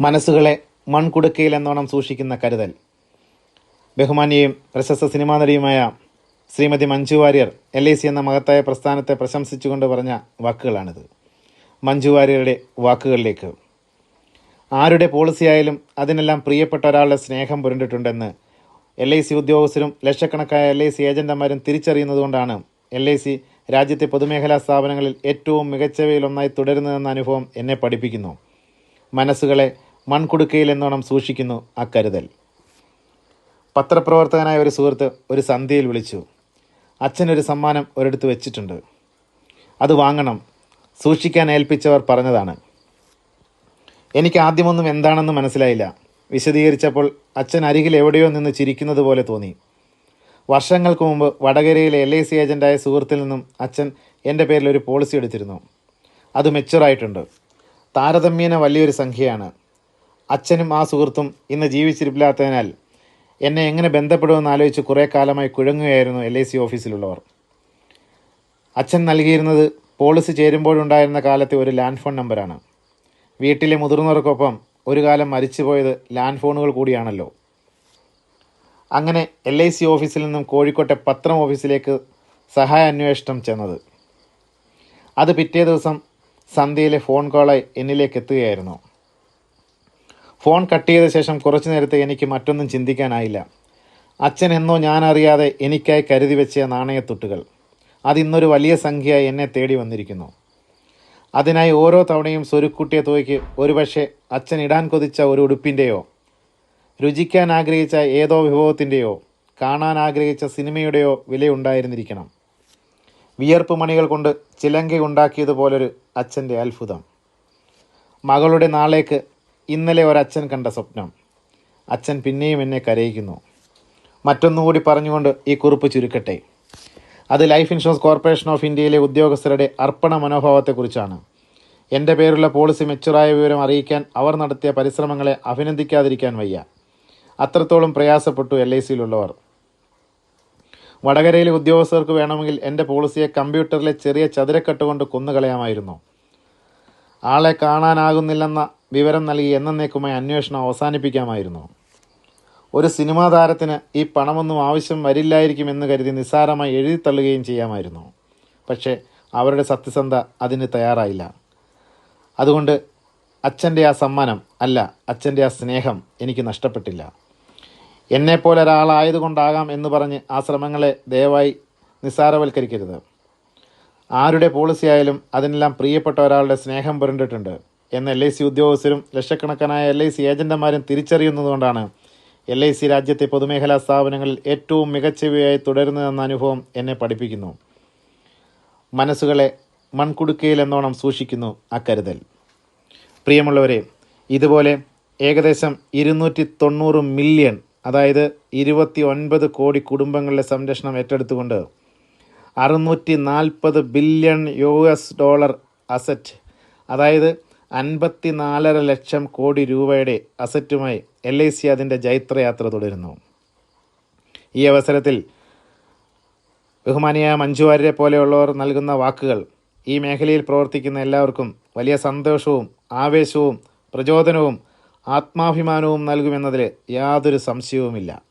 മനസ്സുകളെ മൺകുടുക്കയിൽ എന്നോണം സൂക്ഷിക്കുന്ന കരുതൽ. ബഹുമാനിയും പ്രശസ്ത സിനിമാ നടിയുമായ Shrimati Manju Warrier L I C എന്ന മഹത്തായ പ്രസ്ഥാനത്തെ പ്രശംസിച്ചുകൊണ്ട് പറഞ്ഞ വാക്കുകളാണിത്. മഞ്ജു വാര്യരുടെ വാക്കുകളിലേക്ക്. ആരുടെ പോളിസിയായാലും അതിനെല്ലാം പ്രിയപ്പെട്ട ഒരാളുടെ സ്നേഹം പുരണ്ടിട്ടുണ്ടെന്ന് എൽ ഐ സി ഉദ്യോഗസ്ഥരും ലക്ഷക്കണക്കായ എൽ ഐ സി ഏജന്റുമാരും തിരിച്ചറിയുന്നതുകൊണ്ടാണ് എൽ ഐ സി രാജ്യത്തെ പൊതുമേഖലാ സ്ഥാപനങ്ങളിൽ ഏറ്റവും മികച്ചവയിലൊന്നായി തുടരുന്നതെന്ന അനുഭവം എന്നെ പഠിപ്പിക്കുന്നു. മനസ്സുകളെ മൺകുടുക്കയിൽ എന്നോണം സൂക്ഷിക്കുന്നു അക്കരുതൽ പത്രപ്രവർത്തകനായ ഒരു സുഹൃത്ത് ഒരു സന്ധ്യയിൽ വിളിച്ചു. അച്ഛനൊരു സമ്മാനം ഒരിടത്ത് വെച്ചിട്ടുണ്ട്. അത് വാങ്ങണം. സൂക്ഷിക്കാൻ ഏൽപ്പിച്ചവർ പറഞ്ഞതാണ്. എനിക്ക് ആദ്യമൊന്നും എന്താണെന്ന് മനസ്സിലായില്ല. വിശദീകരിച്ചപ്പോൾ അച്ഛൻ അരികിൽ എവിടെയോ നിന്ന് ചിരിക്കുന്നത് പോലെ തോന്നി. വർഷങ്ങൾക്ക് മുമ്പ് വടകരയിലെ എൽ ഐ സി ഏജന്റായ സുഹൃത്തിൽ നിന്നും അച്ഛൻ എന്റെ പേരിൽ ഒരു പോളിസി എടുത്തിരുന്നു. അത് മെച്ചുറായിട്ടുണ്ട് താരതമ്യേന വലിയൊരു സംഖ്യയാണ്. അച്ഛനും ആ സുഹൃത്തും ഇന്ന് ജീവിച്ചിരിപ്പില്ലാത്തതിനാൽ എന്നെ എങ്ങനെ ബന്ധപ്പെടുമെന്ന് ആലോചിച്ച് കുറേ കാലമായി കുഴങ്ങുകയായിരുന്നു എൽ ഐ സി ഓഫീസിലുള്ളവർ. അച്ഛൻ നൽകിയിരുന്നത് പോളിസി ചേരുമ്പോഴുണ്ടായിരുന്ന കാലത്തെ ഒരു ലാൻഡ് ഫോൺ നമ്പറാണ്. വീട്ടിലെ മുതിർന്നവർക്കൊപ്പം ഒരു കാലം മരിച്ചുപോയത് ലാൻഡ് ഫോണുകൾ കൂടിയാണല്ലോ. അങ്ങനെ എൽ ഐ സി ഓഫീസിൽ നിന്നും കോഴിക്കോട്ടെ പത്രം ഓഫീസിലേക്ക് സഹായ അന്വേഷണം ചെന്നത്. അത് പിറ്റേ ദിവസം സന്ധ്യയിലെ ഫോൺ കോളായി എന്നിലേക്ക് എത്തുകയായിരുന്നു. ഫോൺ കട്ട് ചെയ്ത ശേഷം കുറച്ചു നേരത്തെ എനിക്ക് മറ്റൊന്നും ചിന്തിക്കാനായില്ല. അച്ഛൻ എന്നോ ഞാൻ അറിയാതെ എനിക്കായി കരുതി വെച്ച നാണയത്തുട്ടുകൾ. അതിന്നൊരു വലിയ സംഖ്യയായി എന്നെ തേടി വന്നിരിക്കുന്നു. അതിനായി ഓരോ തവണയും സ്വരുക്കുട്ടിയ തുകയ്ക്ക് ഒരുപക്ഷെ അച്ഛൻ ഇടാൻ കൊതിച്ച ഒരു ഉടുപ്പിന്റെയോ രുചിക്കാൻ ആഗ്രഹിച്ച ഏതോ വിഭവത്തിന്റെയോ കാണാൻ ആഗ്രഹിച്ച സിനിമയുടെയോ വിലയുണ്ടായിരുന്നിരിക്കണം വിയർപ്പ് മണികൾ കൊണ്ട് ചിലങ്ക ഉണ്ടാക്കിയതുപോലൊരു അച്ഛന്റെ അത്ഭുതം. മകളുടെ നാളേക്ക് ഇന്നലെ ഒരച്ഛൻ കണ്ട സ്വപ്നം. അച്ഛൻ പിന്നെയും എന്നെ കരയിക്കുന്നു. മറ്റൊന്നുകൂടി പറഞ്ഞുകൊണ്ട് ഈ കുറിപ്പ് ചുരുക്കട്ടെ. അത് ലൈഫ് ഇൻഷുറൻസ് കോർപ്പറേഷൻ ഓഫ് ഇന്ത്യയിലെ ഉദ്യോഗസ്ഥരുടെ അർപ്പണ മനോഭാവത്തെക്കുറിച്ചാണ്. എന്റെ പേരുള്ള പോളിസി മെച്ചുറായ വിവരം അറിയിക്കാൻ അവർ നടത്തിയ പരിശ്രമങ്ങളെ അഭിനന്ദിക്കാതിരിക്കാൻ വയ്യ. അത്രത്തോളം പ്രയാസപ്പെട്ടു എൽ ഐ സിയിലുള്ളവർ വടകരയിലെ ഉദ്യോഗസ്ഥർക്ക് വേണമെങ്കിൽ എന്റെ പോളിസിയെ കമ്പ്യൂട്ടറിലെ ചെറിയ ചതുരക്കെട്ട് കൊണ്ട് കൊന്നുകളയാമായിരുന്നു. ആളെ കാണാനാകുന്നില്ലെന്ന വിവരം നൽകി എന്നേക്കുമായി അന്വേഷണം അവസാനിപ്പിക്കാമായിരുന്നു. ഒരു സിനിമാ താരത്തിന് ഈ പണമൊന്നും ആവശ്യം വരില്ലായിരിക്കും എന്ന് കരുതി നിസ്സാരമായി എഴുതിത്തള്ളുകയും ചെയ്യാമായിരുന്നു. പക്ഷേ അവരുടെ സത്യസന്ധ അതിന് തയ്യാറായില്ല. അതുകൊണ്ട് അച്ഛന്റെ ആ സമ്മാനം അല്ല അച്ഛന്റെ ആ സ്നേഹം എനിക്ക് നഷ്ടപ്പെട്ടില്ല. എന്നെപ്പോലെ ഒരാളായതുകൊണ്ടാകാം എന്ന് പറഞ്ഞ് ആ ശ്രമങ്ങളെ ദയവായി നിസ്സാരവൽക്കരിക്കരുത്. ആരുടെ പോളിസി ആയാലും അതിനെല്ലാം പ്രിയപ്പെട്ട ഒരാളുടെ സ്നേഹം പുരണ്ടിട്ടുണ്ട്. എന്ന് എൽ ഐ സി ഉദ്യോഗസ്ഥരും ലക്ഷക്കണക്കനായ എൽ ഐ സി ഏജന്റുമാരും തിരിച്ചറിയുന്നതുകൊണ്ടാണ് എൽ ഐ സി രാജ്യത്തെ പൊതുമേഖലാ സ്ഥാപനങ്ങളിൽ ഏറ്റവും മികച്ചവയായി തുടരുന്നതെന്ന അനുഭവം എന്നെ പഠിപ്പിക്കുന്നു. മനസ്സുകളെ മൺകുടുക്കയിൽ എന്നോണം സൂക്ഷിക്കുന്നു അക്കരുതൽ. പ്രിയമുള്ളവരെ ഇതുപോലെ ഏകദേശം ഇരുന്നൂറ്റി തൊണ്ണൂറ് മില്യൺ അതായത് ഇരുപത്തി ഒൻപത് കോടി കുടുംബങ്ങളുടെ സംരക്ഷണം ഏറ്റെടുത്തുകൊണ്ട് അറുന്നൂറ്റി നാൽപ്പത് billion U S dollar asset അതായത് അൻപത്തി നാലര ലക്ഷം കോടി രൂപയുടെ അസറ്റുമായി എൽ ഐ സി അതിന്റെ ജൈത്രയാത്ര തുടരുന്നു. ഈ അവസരത്തിൽ ബഹുമാനിയായ മഞ്ജു വാര്യരെ പോലെയുള്ളവർ നൽകുന്ന വാക്കുകൾ ഈ മേഖലയിൽ പ്രവർത്തിക്കുന്ന എല്ലാവർക്കും വലിയ സന്തോഷവും ആവേശവും പ്രചോദനവും ആത്മാഭിമാനവും നൽകുമെന്നതിൽ യാതൊരു സംശയവുമില്ല.